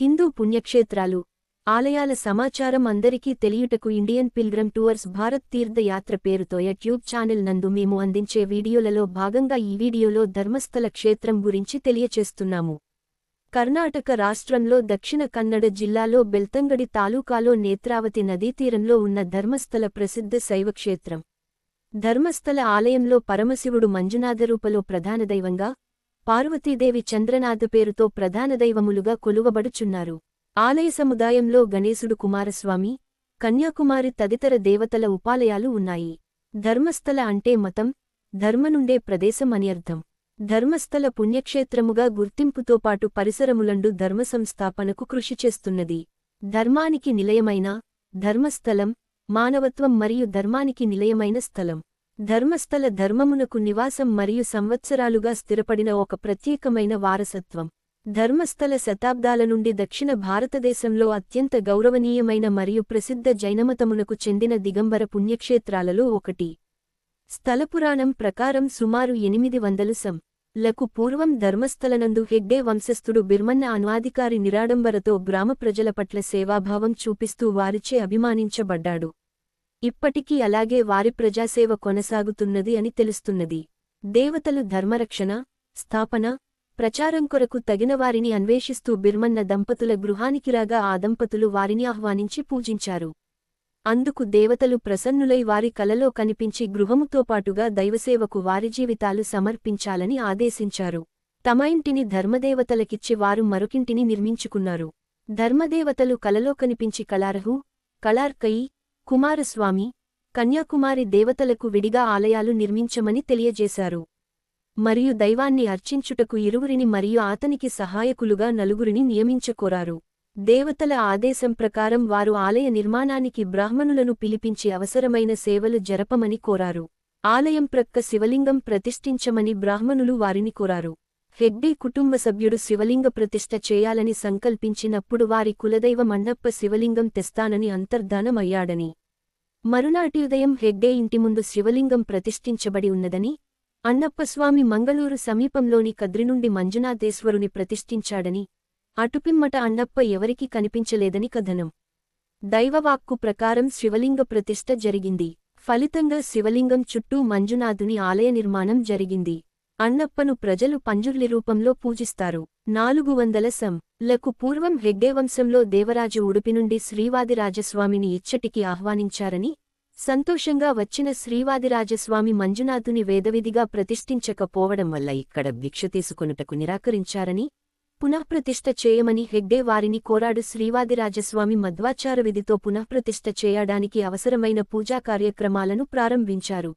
హిందూ పుణ్యక్షేత్రాలు ఆలయాల సమాచారం అందరికీ తెలియుటకు ఇండియన్ పిల్గ్రమ్ టూర్స్ భారత్ తీర్థయాత్ర పేరుతో యూట్యూబ్ ఛానల్ నందు మేము అందించే వీడియోలలో భాగంగా ఈ వీడియోలో ధర్మస్థల క్షేత్రం గురించి తెలియచేస్తున్నాము. కర్ణాటక రాష్ట్రంలో దక్షిణ కన్నడ జిల్లాలో బెల్తంగడి తాలూకాలో నేత్రావతి నదీతీరంలో ఉన్న ధర్మస్థల ప్రసిద్ధ శైవక్షేత్రం. ధర్మస్థల ఆలయంలో పరమశివుడు మంజునాథరూపలో ప్రధాన దైవంగా పార్వతీదేవి చంద్రనాథ్ పేరుతో ప్రధాన దైవములుగా కొలువబడుచున్నారు. ఆలయ సముదాయంలో గణేశుడు కుమారస్వామి కన్యాకుమారి తదితర దేవతల ఉపాలయాలు ఉన్నాయి. ధర్మస్థల అంటే మతం ధర్మనుండే ప్రదేశం అని అర్థం. ధర్మస్థల పుణ్యక్షేత్రముగా గుర్తింపుతో పాటు పరిసరములండు ధర్మ సంస్థాపనకు కృషి చేస్తున్నది. ధర్మానికి నిలయమైన ధర్మస్థలం మానవత్వం మరియు ధర్మానికి నిలయమైన స్థలం. ధర్మస్థల ధర్మమునకు నివాసం మరియు సంవత్సరాలుగా స్థిరపడిన ఒక ప్రత్యేకమైన వారసత్వం. ధర్మస్థల శతాబ్దాల నుండి దక్షిణ భారతదేశంలో అత్యంత గౌరవనీయమైన మరియు ప్రసిద్ధ జైనమతమునకు చెందిన దిగంబర పుణ్యక్షేత్రాలలో ఒకటి. స్థలపురాణం ప్రకారం సుమారు ఎనిమిది వందలు సం. లకు పూర్వం ధర్మస్థలనందు హెగ్డే వంశస్థుడు బిర్మన్న అన్వాధికారి నిరాడంబరతో గ్రామ ప్రజల పట్ల సేవాభావం చూపిస్తూ వారిచే అభిమానించబడ్డాడు. ఇప్పటికీ అలాగే వారి ప్రజాసేవ కొనసాగుతున్నది అని తెలుస్తున్నది. దేవతలు ధర్మరక్షణ స్థాపన ప్రచారం కొరకు తగిన వారిని అన్వేషిస్తూ బిర్మన్న దంపతుల గృహానికి రాగా ఆ దంపతులు వారిని ఆహ్వానించి పూజించారు. అందుకు దేవతలు ప్రసన్నులై వారి కలలో కనిపించి గృహముతో పాటుగా దైవసేవకు వారి జీవితాలు సమర్పించాలని ఆదేశించారు. తమ ఇంటిని ధర్మదేవతలకిచ్చి వారు మరొకింటిని నిర్మించుకున్నారు. ధర్మదేవతలు కలలో కనిపించి కళార్హు కళార్కయి కుమారస్వామి కన్యాకుమారి దేవతలకు విడిగా ఆలయాలు నిర్మించమని తెలియజేశారు. మరియు దైవాన్ని అర్చించుటకు ఇరువురిని మరియు ఆతనికి సహాయకులుగా నలుగురిని నియమించకోరారు. దేవతల ఆదేశం ప్రకారం వారు ఆలయ నిర్మాణానికి బ్రాహ్మణులను పిలిపించి అవసరమైన సేవలు జరపమని కోరారు. ఆలయం ప్రక్క శివలింగం ప్రతిష్ఠించమని బ్రాహ్మణులు వారిని కోరారు. హెగ్డే కుటుంబ సభ్యుడు శివలింగ ప్రతిష్ఠ చేయాలని సంకల్పించినప్పుడు వారి కులదైవ మండప్ప శివలింగం తెస్తానని అంతర్ధానమయ్యాడని. మరునాటి ఉదయం హెగ్డే ఇంటి ముందు శివలింగం ప్రతిష్ఠించబడి ఉన్నదని అన్నప్పస్వామి మంగళూరు సమీపంలోని కద్రి నుండి మంజునాథేశ్వరుని ప్రతిష్ఠించాడని అటుపిమ్మట అన్నప్ప ఎవరికీ కనిపించలేదని కథనం. దైవవాక్కు ప్రకారం శివలింగ ప్రతిష్ఠ జరిగింది. ఫలితంగా శివలింగం చుట్టూ మంజునాథుని ఆలయ నిర్మాణం జరిగింది. అన్నప్పను ప్రజలు పంజుర్లి రూపంలో పూజిస్తారు. నాలుగు వందల సం. లకు పూర్వం హెగ్డేవంశంలో దేవరాజు ఉడుపి నుండి శ్రీవాదిరాజస్వామిని ఇచ్చటికి ఆహ్వానించారని సంతోషంగా వచ్చిన శ్రీవాదిరాజస్వామి మంజునాథుని వేదవిధిగా ప్రతిష్ఠించకపోవడం వల్ల ఇక్కడ భిక్ష తీసుకొనుటకు నిరాకరించారని పునఃప్రతిష్ఠ చేయమని హెగ్డే వారిని కోరాడు శ్రీవాదిరాజస్వామి మధ్వాచార విధితో పునఃప్రతిష్ఠ చేయడానికి అవసరమైన పూజా కార్యక్రమాలను ప్రారంభించారు.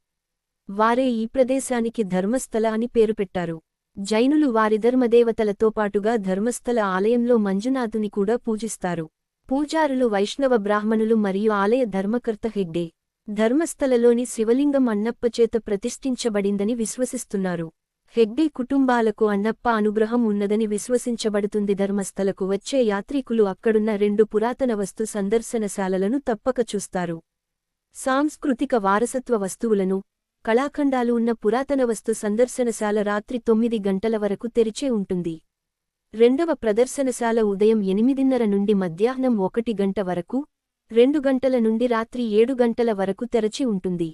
వారే ఈ ప్రదేశానికి ధర్మస్థల అని పేరు పెట్టారు. జైనులు వారి ధర్మదేవతలతో పాటుగా ధర్మస్థల ఆలయంలో మంజునాథుని కూడా పూజిస్తారు. పూజారులు వైష్ణవ బ్రాహ్మణులు మరియు ఆలయ ధర్మకర్త హెగ్డే. ధర్మస్థలలోని శివలింగం అన్నప్ప చేత ప్రతిష్ఠించబడిందని విశ్వసిస్తున్నారు. హెగ్డే కుటుంబాలకు అన్నప్ప అనుగ్రహం ఉన్నదని విశ్వసించబడుతుంది. ధర్మస్థలకు వచ్చే యాత్రికులు అక్కడున్న రెండు పురాతన వస్తు సందర్శనశాలలను తప్పక చూస్తారు. సాంస్కృతిక వారసత్వ వస్తువులను కళాఖండాలు ఉన్న పురాతన వస్తు సందర్శనశాల రాత్రి తొమ్మిది గంటల వరకు తెరిచే ఉంటుంది. రెండవ ప్రదర్శనశాల ఉదయం ఎనిమిదిన్నర నుండి మధ్యాహ్నం ఒకటి గంట వరకు రెండు గంటల నుండి రాత్రి ఏడు గంటల వరకు తెరచి ఉంటుంది.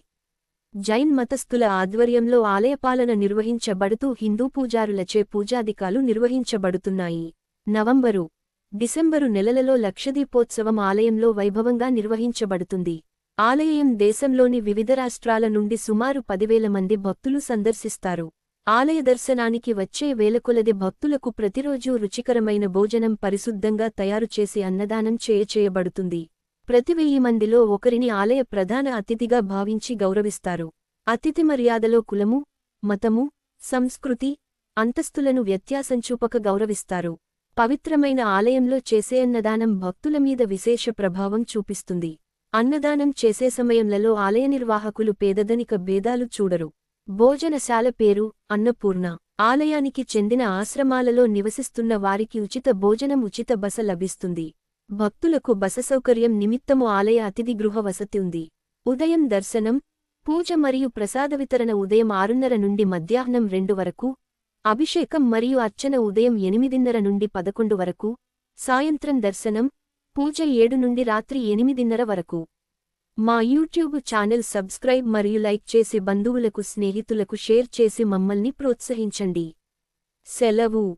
జైన్ మతస్థుల ఆధ్వర్యంలో ఆలయపాలన నిర్వహించబడుతూ హిందూ పూజారులచే పూజాధికాలు నిర్వహించబడుతున్నాయి. నవంబరు డిసెంబరు నెలలలో లక్షదీపోత్సవం ఆలయంలో వైభవంగా నిర్వహించబడుతుంది. ఆలయం దేశంలోని వివిధ రాష్ట్రాల నుండి సుమారు పదివేల మంది భక్తులు సందర్శిస్తారు. ఆలయ దర్శనానికి వచ్చే వేలకొలది భక్తులకు ప్రతిరోజూ రుచికరమైన భోజనం పరిశుద్ధంగా తయారుచేసి అన్నదానం చేయచేయబడుతుంది ప్రతి వెయ్యి మందిలో ఒకరిని ఆలయ ప్రధాన అతిథిగా భావించి గౌరవిస్తారు. అతిథి మర్యాదలో కులము మతము సంస్కృతి అంతస్తులను వ్యత్యాసం చూపక గౌరవిస్తారు. పవిత్రమైన ఆలయంలో చేసే అన్నదానం భక్తుల మీద విశేష ప్రభావం చూపిస్తుంది. అన్నదానం చేసే సమయంలలో ఆలయ నిర్వాహకులు పేదధనిక భేదాలు చూడరు. భోజనశాల పేరు అన్నపూర్ణ. ఆలయానికి చెందిన ఆశ్రమాలలో నివసిస్తున్న వారికి ఉచిత భోజనం ఉచిత బస లభిస్తుంది. భక్తులకు బస సౌకర్యం నిమిత్తము ఆలయ అతిథి గృహ వసతి ఉంది. ఉదయం దర్శనం పూజ మరియు ప్రసాద వితరణ ఉదయం ఆరున్నర నుండి మధ్యాహ్నం రెండు వరకు అభిషేకం మరియు అర్చన ఉదయం ఎనిమిదిన్నర నుండి పదకొండు వరకు సాయంత్రం దర్శనం పూజ ఏడు నుండి రాత్రి ఎనిమిదిన్నర వరకు. మా యూట్యూబ్ ఛానల్ సబ్స్క్రైబ్ మరియు లైక్ చేసి బంధువులకు స్నేహితులకు షేర్ చేసి మమ్మల్ని ప్రోత్సహించండి. సెలవు.